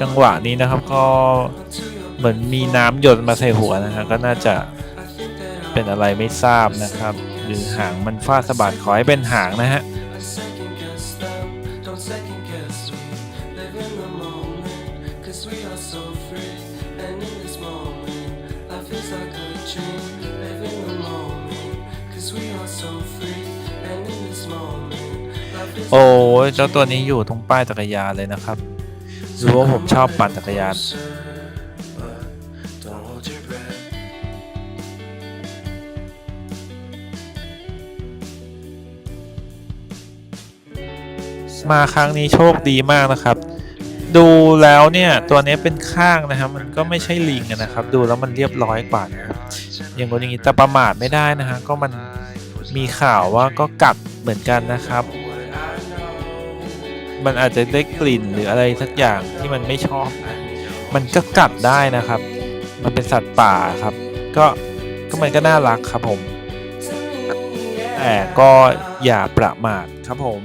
จังหวะนี้นะครับก็เหมือนมีน้ำหยดมาใส่หัวนะฮะก็น่าจะเป็นอะไรไม่ทราบนะครับ หรือหางมันฟาดสะบัดขอให้เป็นหางนะฮะโอ้เจ้าตัวนี้อยู่ตรงป้ายจักรยานเลยนะครับ รู้ว่าผมชอบปั่นจักรยาน มาครั้งนี้โชคดีมากนะครับ ดูแล้วเนี่ยตัวนี้เป็นข้างนะครับ มันก็ไม่ใช่ลิงนะครับ ดูแล้วมันเรียบร้อยกว่านะครับอย่างคนอย่างนี้จะประมาทไม่ได้นะฮะก็มันมีข่าวว่าก็กัดเหมือนกันนะครับ มันอาจจะได้กลิ่นหรืออะไรสักอย่างที่มันไม่ชอบ มันก็กัดได้นะครับ มันเป็นสัตว์ป่าครับ ก็ก็มันก็น่ารักครับผมแต่ก็อย่าประมาทครับผม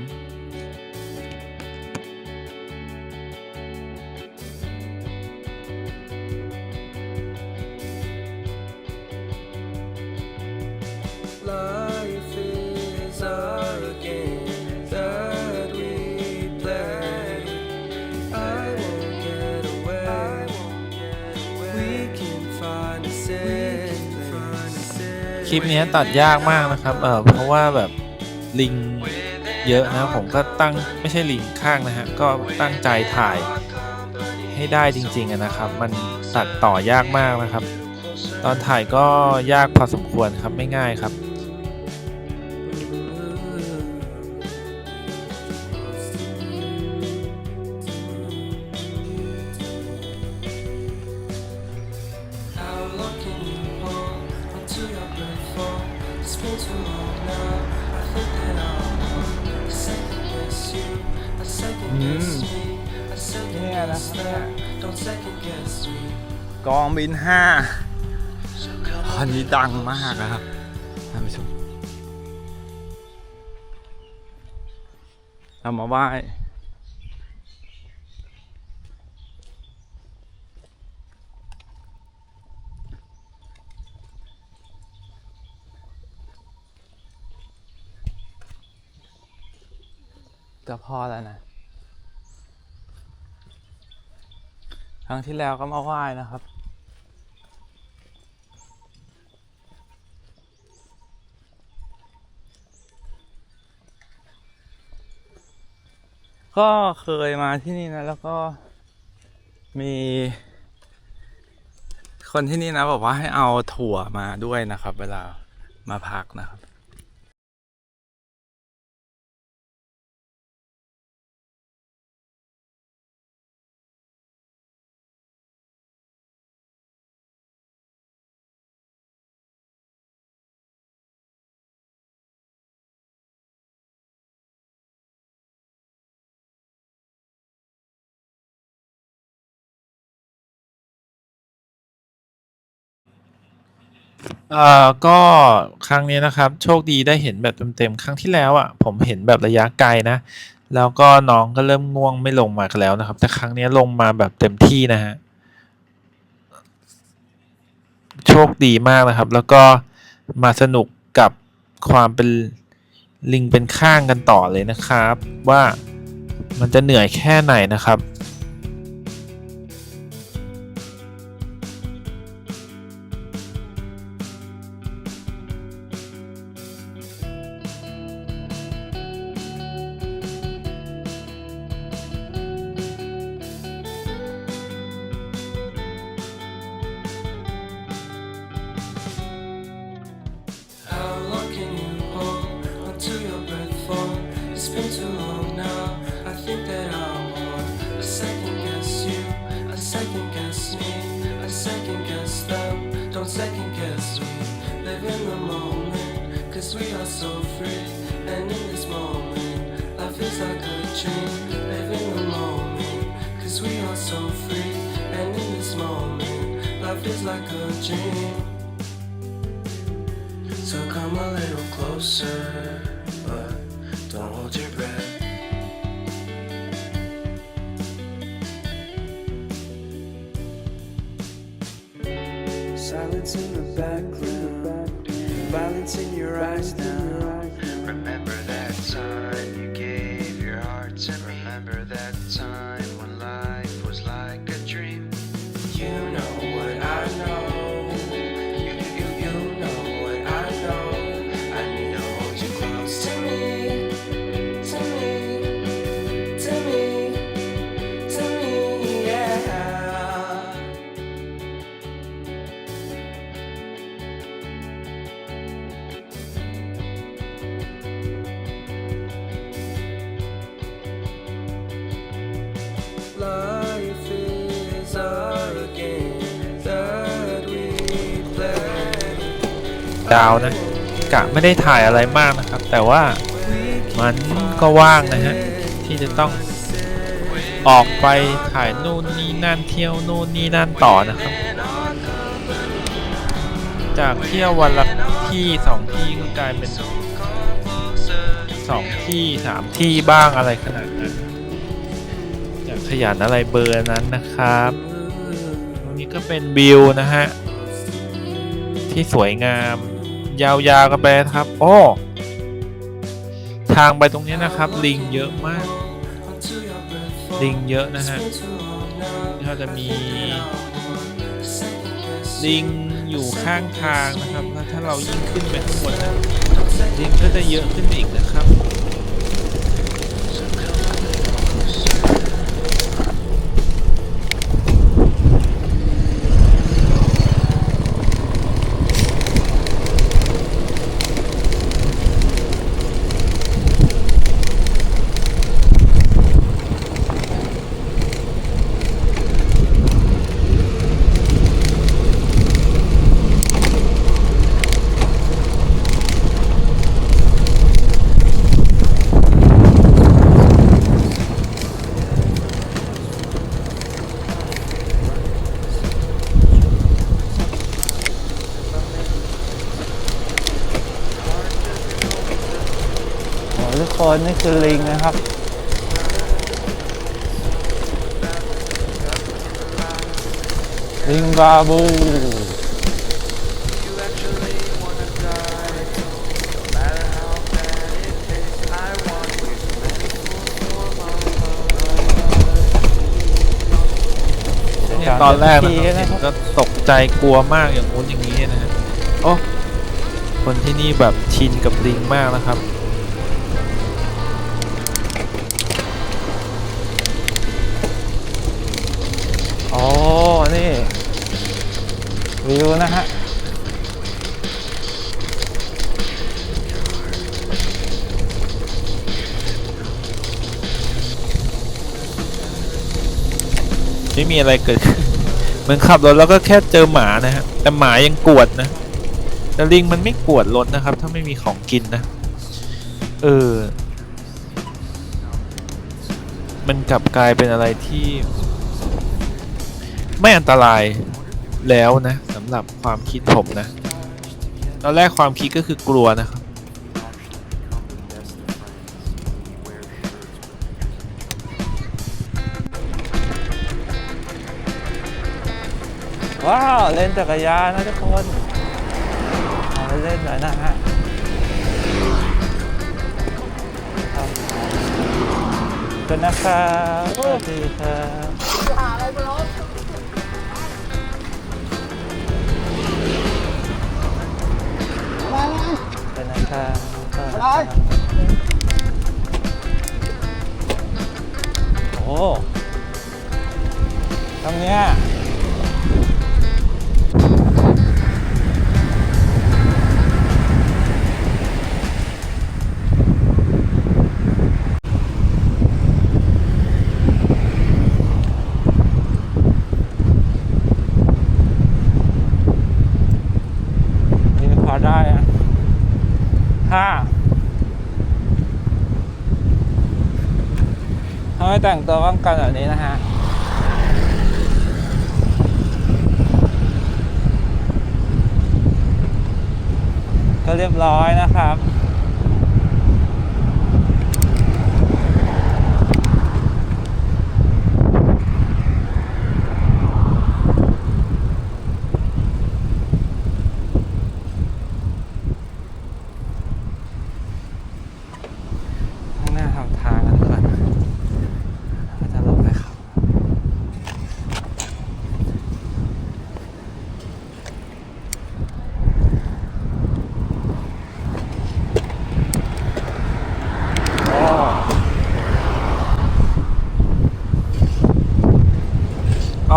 คลิปนี้ตัดยากมากนะครับเออเพราะว่าแบบลิงเยอะนะผมก็ตั้งไม่ใช่ลิงข้างนะฮะก็ตั้งใจถ่ายให้ได้จริงๆอะนะครับ มันตัดต่อยากมากนะครับ ตอนถ่ายก็ยากพอสมควรครับไม่ง่ายครับ กองบินห้าคันนี้ดังมากนะครับท่านผู้ชมเรามาไหว้จะพอแล้วนะ ครั้งที่แล้วก็มาไหว้นะครับ ก็เคยมาที่นี่นะ แล้วก็มี คนที่นี่นะบอกว่าให้เอาถั่วมาด้วยนะครับ เวลามาพักนะครับ เอ่อก็ครั้งนี้นะครับ โชคดีได้เห็นแบบเต็มๆ ครั้งที่แล้วอะผมเห็นแบบระยะไกลนะ แล้วก็น้องก็เริ่มง่วงไม่ลงมากันแล้วนะครับ แต่ครั้งนี้ลงมาแบบเต็มที่นะฮะโชคดีมากนะครับ แล้วก็มาสนุกกับความเป็นลิงเป็นข้างกันต่อเลยนะครับ ว่ามันจะเหนื่อยแค่ไหนนะครับ life is like a dream. So come a little closer, but don't hold your breath. Silence in the back room, violence in your eyes now. ดาวนะ กะไม่ได้ถ่ายอะไรมากนะครับ แต่ว่ามันก็ว่างนะฮะ ที่จะต้องออกไปถ่ายนู่นนี่นั่นเที่ยวนู่นนี่นั่นต่อนะครับ จากเที่ยววันละที่สองที่ก็กลายเป็นสองที่สามที่บ้างอะไรขนาดนั้นอยากขยันอะไรเบอร์นั้นนะครับตรงนี้ก็เป็นวิวนะฮะ ที่สวยงาม ยาวๆกันไปนะครับอ้ทางไปตรงนี้นะครับ ลิงเยอะมาก ลิงเยอะนะฮะก็จะมี ลิงอยู่ข้างทางนะครับ ถ้าเรายิ่งขึ้นไปข้างบนนะลิงก็จะเยอะขึ้นอีกนะครับ ทุกคนนี่คือลิงนะครับ ลิงบาบูเนี่ยตอนแรกนะครับนะเห็นครับก็ตกใจกลัวมากอย่างงู้นอย่างนี้นะฮะโอ้คนที่นี่แบบชินกับลิงมากนะครับ วิวนะฮะไม่มีอะไรเกิดเหมือนขับรถแล้วก็แค่เจอหมานะฮะ แต่หมายังกวดนะ แต่ลิงมันไม่กวดรถนะครับ ถ้าไม่มีของกินนะ เออ มันกลับกลายเป็นอะไรที่ ไม่อันตรายแล้วนะำหรับความคิดผมนะ ตอนแรกความคิดก็คือกลัวนะครับ ว้าว เล่นจักรยานนะทุกคนเอาไปเล่นหน่อยนะฮะกันนะครับสวัสดีครับ กันนะครับสวัสดีครับโอ้ตรงเนี้ย แต่งตัวป้องกันแบบนี้นะฮะก็เรียบร้อยนะครับ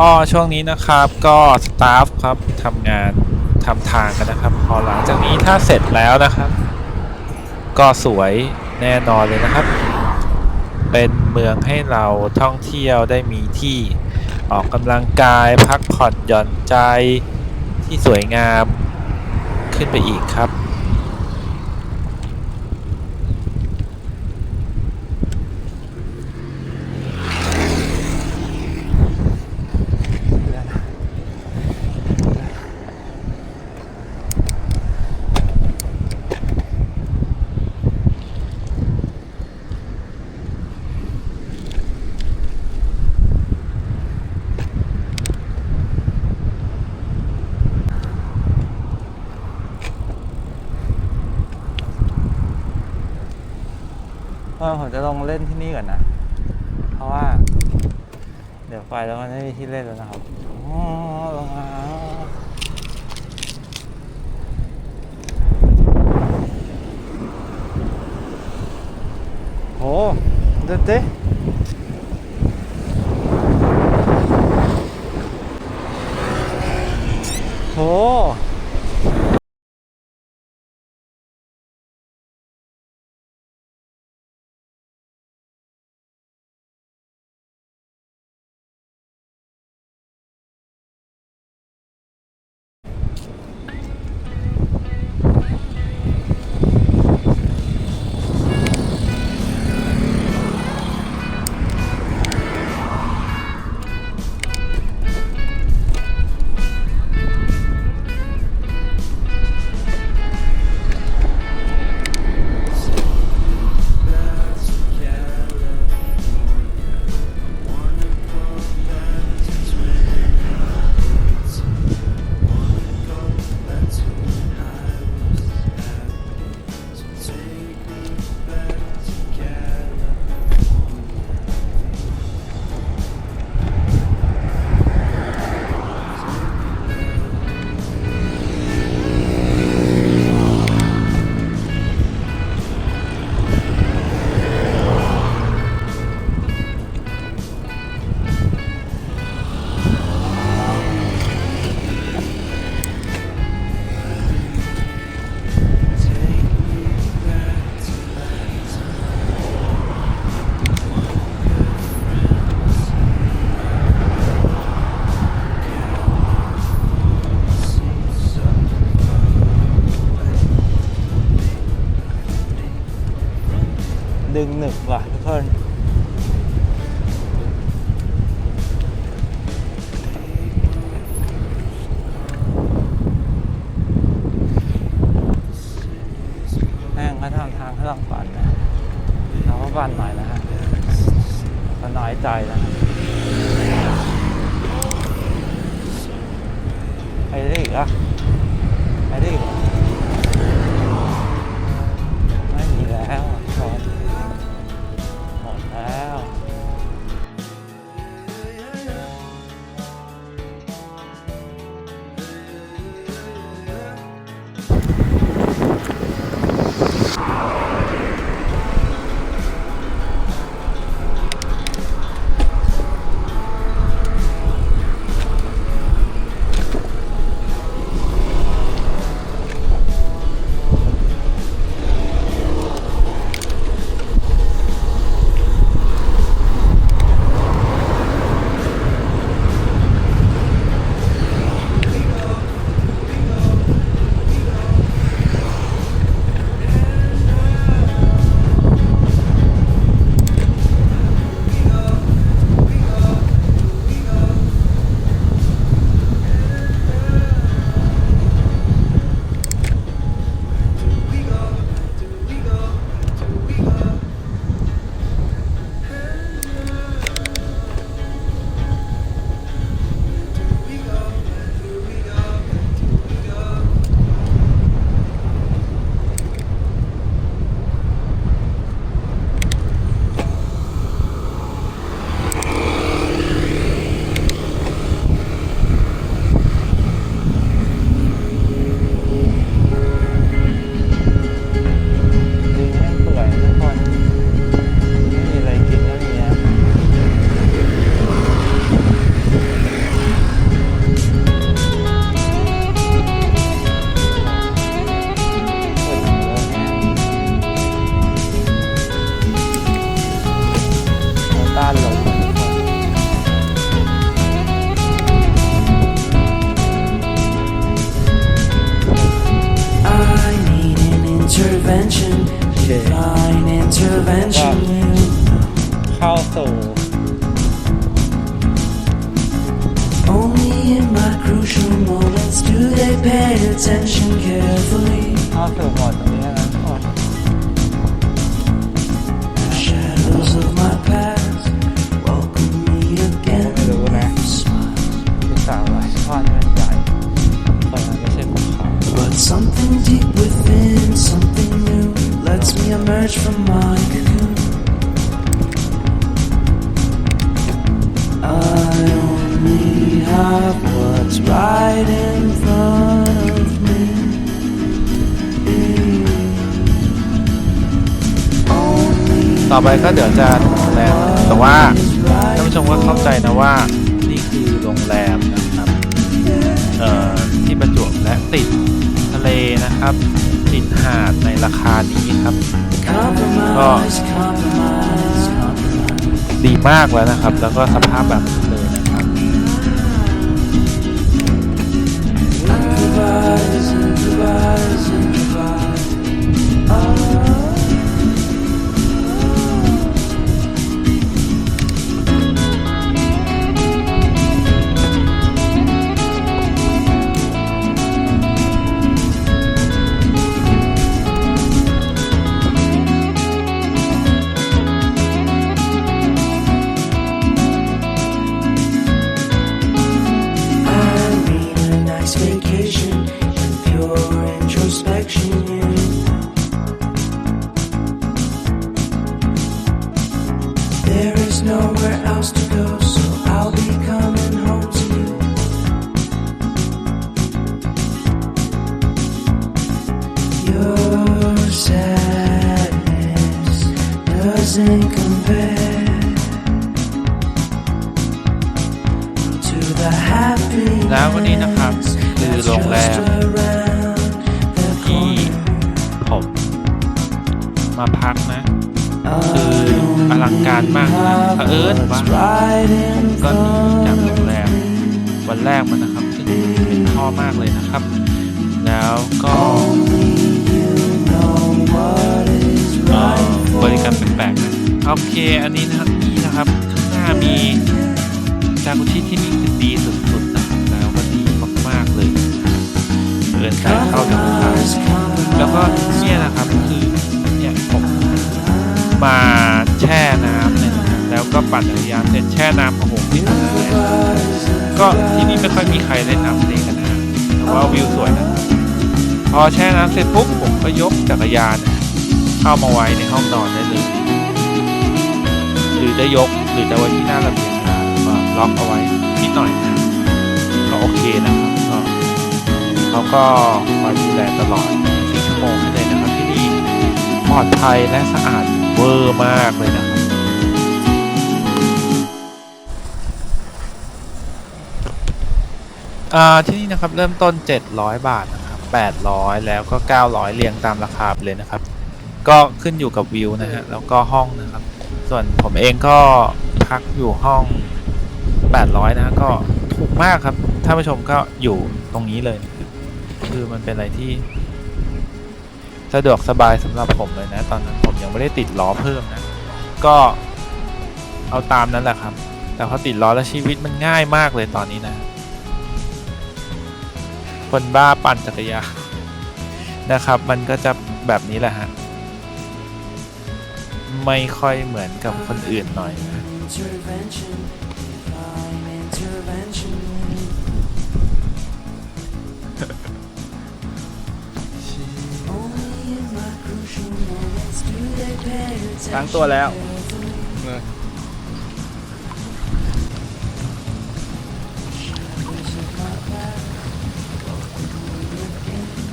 ก็ช่วงนี้นะครับก็สตาฟครับทำงานทำทางกันนะครับพอหลังจากนี้ถ้าเสร็จแล้วนะครับ ก็สวยแน่นอนเลยนะครับ เป็นเมืองให้เราท่องเที่ยวได้มีที่ออกกำลังกายพักผ่อนหย่อนใจที่สวยงามขึ้นไปอีกครับ เออผมจะลงเล่นที่นี่ก่อนนะ เพราะว่า เดี๋ยวไปแล้วมันไม่มีที่เล่นแล้วนะครับอ๋อลงมาโหเด็ดดิโหนึบว่ะทุกคน divine intervention. How? Only in my crucial moments do they pay attention carefully. Shadows of my past welcome me again. But something deep within, lets me emerge from my cocoon. I only have what's right in front of me. Only ต่อไปก็เดี๋ยวจะถึงโรงแรมแต่ว่าท่านผู้ชมก็เข้าใจนะว่านี่คือโรงแรมนะครับเอ่อที่ประจวบและติดทะเลนะครับ หาดในราคานี้ครับ compromise, compromise, compromise. ดีมากแล้วนะครับ แล้วก็สภาพแบบนี้เลยนะครับ Improvise, improvise, improvise. Doesn't compare to the happiness แล้ววันนี้นะครับคือโรงแรม just around the ที่ corner. ผมมาพักนะ คืออลังการมากนะเผอิญว่าก็หนีจากโรงแรมวันแรกมานะครับ ซึ่งเป็นท่อมากเลยนะครับ แล้วก็ บริการแปลกๆนะโอเค อันนี้นะครับนี่นะครับข้างหน้ามีจากุชิที่นี่คือดีสุดๆนะครับแล้วก็ดีมากๆเลยเดินสายเข้าทางทาแล้วก็เนี่ยนะครับคือเนี่ยผมมาแช่น้ำเนี่ยนะครับแล้วก็ปั่นจักรยานเสร็จแช่น้ำโอ้โหที่ทะเลก็ที่นี่ไม่ค่อยมีใครเล่นน้ำทะเลกันนะแต่ว่าวิวสวยนะพอแช่น้ำเสร็จปุ๊บผมก็ยกจักรยาน เข้ามาไว้ในห้องนอนได้เลย หรือจะยกหรือจะไว้ที่หน้าระเบียงนะก็ล็อกเอาไว้นิดหน่อยนะก็โอเคนะครับก็เขาก็คอยดูแลตลอด24ชั่วโมงให้เลยนะครับที่นี่ปลอดภัยและสะอาดเวอร์มากเลยนะครับอาที่นี่นะครับเริ่มต้น 700 บาทนะครับ800 แล้วก็ 900 เรียงตามราคาไปเลยนะครับ ก็ขึ้นอยู่กับวิวนะฮะแล้วก็ห้องนะครับ ส่วนผมเองก็พักอยู่ห้อง 800นะฮะก็ถูกมากครับท่านผู้ชมก็อยู่ตรงนี้เลย คือมันเป็นอะไรที่ สะดวกสบายสำหรับผมเลยนะ ตอนนั้นผมยังไม่ได้ติดล้อเพิ่มนะ ก็เอาตามนั้นแหละครับ แต่พอติดล้อแล้วชีวิตมันง่ายมากเลยตอนนี้นะ คนบ้าปั่นจักรยานนะครับ มันก็จะแบบนี้แหละฮะ ไม่ค่อยเหมือนกับคนอื่นหน่อยนะ Intervention, divine intervention. Only in my crucial moments do they pay ล้าง attention. ตัวแล้ว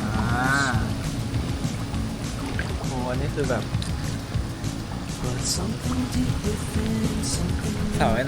อ่าโหอันนี้คือแบบ But something deep within, something เสาไว้นะ